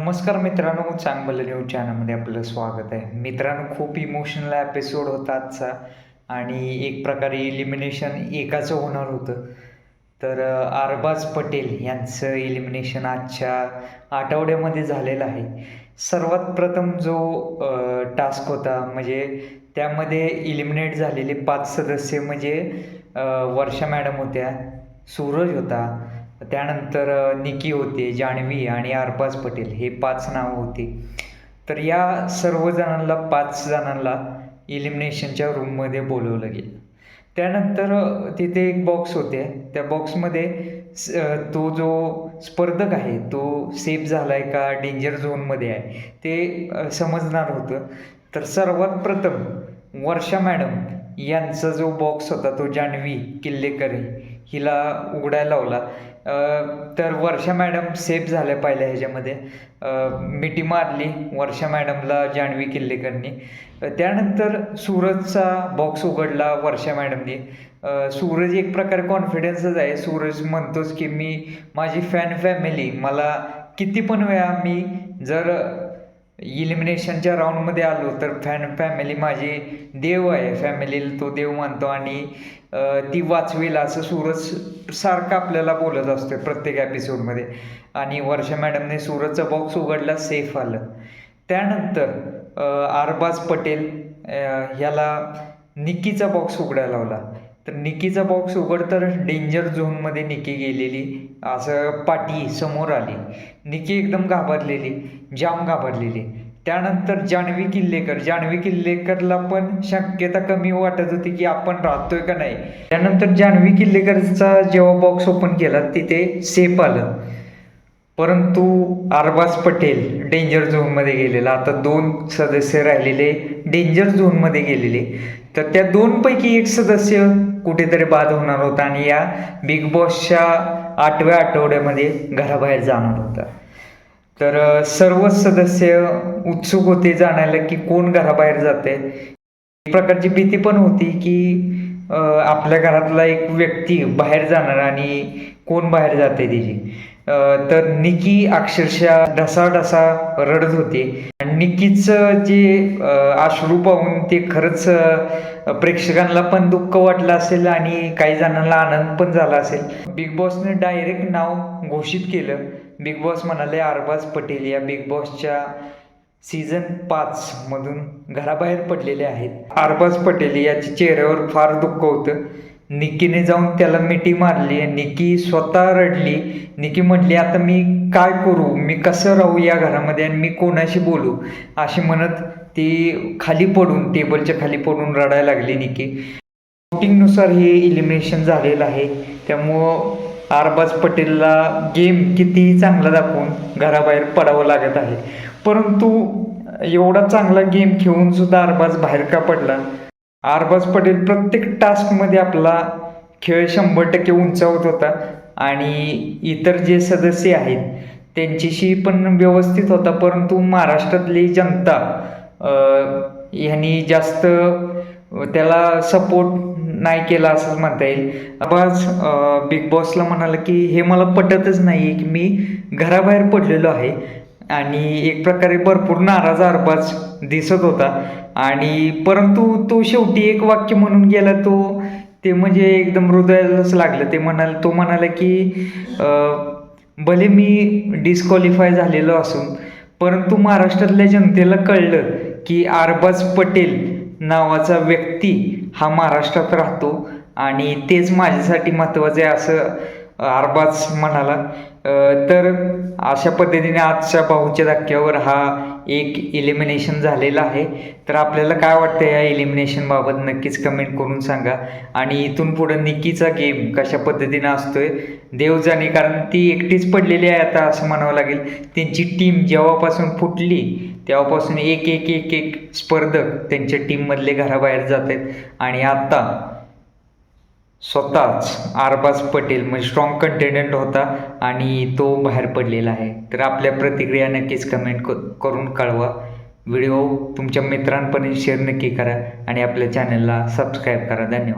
नमस्कार मित्रांनो चांगलं न्यूज चॅनलमध्ये आपलं स्वागत आहे. मित्रांनो खूप इमोशनल एपिसोड होता आजचा आणि एक प्रकारे इलिमिनेशन एकाचं होणार होतं. तर अरबाज पटेल यांचं इलिमिनेशन आजच्या आठवड्यामध्ये झालेलं आहे. सर्वात प्रथम जो टास्क होता म्हणजे त्यामध्ये इलिमिनेट झालेले पाच सदस्य म्हणजे वर्षा मॅडम होत्या सूरज होता त्यानंतर निकी होते जान्हवी आणि अरबाज पटेल हे पाच नावं होती. तर या सर्व जणांना पाच जणांना इलिमिनेशनच्या रूममध्ये बोलवलं गेलं. त्यानंतर तिथे एक बॉक्स होते. त्या बॉक्समध्ये स- तो जो स्पर्धक आहे तो सेफ झाला आहे का डेंजर झोनमध्ये आहे ते समजणार होतं. तर सर्वात प्रथम वर्षा मॅडम यांचा जो बॉक्स होता तो जान्हवी किल्लेकर हिला उघडायला लावला. तर वर्षा मॅडम सेफ झाल्या पहिल्या ह्याच्यामध्ये. मिठी मारली वर्षा मॅडमला जान्हवी किल्लेकरनी. त्यानंतर सूरजचा बॉक्स उघडला वर्षा मॅडमने. सूरज एक प्रकारे कॉन्फिडन्सच आहे. सूरज म्हणतोच की मी माझी फॅन फॅमिली मला किती पण वेळा मी जर इलिमिनेशनच्या राऊंडमध्ये आलो तर फॅन फॅमिली माझी देव आहे. फॅमिलीला तो देव मानतो आणि ती वाचवेल असं सूरज सारखं आपल्याला बोलत असतो प्रत्येक एपिसोडमध्ये आणि वर्षा मॅडमने सूरजचा बॉक्स उघडला सेफ आलं. त्यानंतर आरबाज पटेल ह्याला निकीचा बॉक्स उघडायला लावला. तर निकीचा बॉक्स उघड तर डेंजर झोनमध्ये निकी गेलेली. असं पाठी समोर आली. निकी एकदम घाबरलेली. जाम घाबरलेली. त्यानंतर जान्हवी किल्लेकर. जान्हवी किल्लेकरला पण शक्यता कमी वाटत होती की आपण राहतोय का नाही. त्यानंतर जान्हवी किल्लेकरचा जेव्हा बॉक्स ओपन केला तिथे सेफ आलं. परंतु अरबाज पटेल डेंजर झोनमध्ये गेलेला. आता दोन सदस्य राहिलेले डेंजर झोनमध्ये गेलेले. तर त्या दोनपैकी एक सदस्य कुठेतरी बाद होणार होता आणि या बिग बॉसच्या आठव्या आठवड्यामध्ये घराबाहेर जाणार होता. तर सर्वच सदस्य उत्सुक होते जाणायला की कोण घराबाहेर जाते एक प्रकारची भीती पण होती की आपल्या घरातला एक व्यक्ती बाहेर जाणार आणि कोण बाहेर जाते तिची. तर निकी अक्षरशः ढसा ढसा रडत होती. आणि निकीचं जे अश्रू पाहून ते खरंच प्रेक्षकांना पण दुःख वाटलं असेल आणि काही जणांना आनंद पण झाला असेल. बिग बॉसने डायरेक्ट नाव घोषित केलं. बिग बॉस म्हणाले अरबाज पटेल या बिग बॉसच्या सीझन पाच मधून घराबाहेर पडलेले आहेत. अरबाज पटेल याच्या चेहऱ्यावर फार दुःख होतं. निकीने जाऊन त्याला मिठी मारली निकी स्वतः रडली. निकी म्हटली आता मी काय करू? मी कसं राहू या घरामध्ये आणि मी कोणाशी बोलू? अशी म्हणत ती खाली पडून टेबलच्या खाली पडून रडायला लागली निकी. वोटिंगनुसार हे इलिमिनेशन झालेलं आहे. त्यामुळं अरबाज पटेलला गेम कितीही चांगला दाखवून घराबाहेर पडावं लागत आहे. परंतु एवढा चांगला गेम खेळून सुद्धा अरबाज बाहेर का पडला? आरबाज पटेल प्रत्येक टास्कमध्ये आपला खेळ शंभर टक्के उंचावत होता. आणि इतर जे सदस्य आहेत त्यांच्याशी पण व्यवस्थित होता. परंतु महाराष्ट्रातली जनता ह्यांनी जास्त त्याला सपोर्ट नाही केला असं म्हणता येईल. आवाज बिग बॉसला म्हणाला की हे मला पटतच नाही आहे की मी घराबाहेर पडलेलो आहे. आणि एक प्रकारे भरपूर नाराज अरबाज दिसत होता. आणि परंतु तो शेवटी एक वाक्य म्हणून गेला तो ते म्हणजे एकदम हृदयालाच लागलं. ते म्हणाल तो म्हणाला की भले मी डिस्क्वालिफाय झालेलो असून परंतु महाराष्ट्रातल्या जनतेला कळलं की अरबाज पटेल नावाचा व्यक्ती हा महाराष्ट्रात राहतो आणि तेच माझ्यासाठी महत्त्वाचं आहे असं अरबाज म्हणाला. तर अशा पद्धतीने आजच्या भाऊच्या धक्क्यावर हा एक इलिमिनेशन झालेला आहे. तर आपल्याला काय वाटतं या इलिमिनेशनबाबत नक्कीच कमेंट करून सांगा. आणि इथून पुढं निकीचा गेम कशा पद्धतीने असतोय? देव जाणे कारण ती एकटीच पडलेली आहे आता असं म्हणावं लागेल. त्यांची टीम जेव्हापासून फुटली तेव्हापासून एक एक एक एक स्पर्धक त्यांच्या टीममधले घराबाहेर जात आहेत आणि आत्ता स्वतःच आरबाज पटेल म्हणजे स्ट्रॉंग कंटेंडंट होता आणि तो बाहेर पडलेला आहे. तर आपल्या प्रतिक्रिया नक्कीच कमेंट क करून कळवा. व्हिडिओ तुमच्या मित्रांपर्यंत शेअर नक्की करा आणि आपल्या चॅनलला सबस्क्राईब करा. धन्यवाद.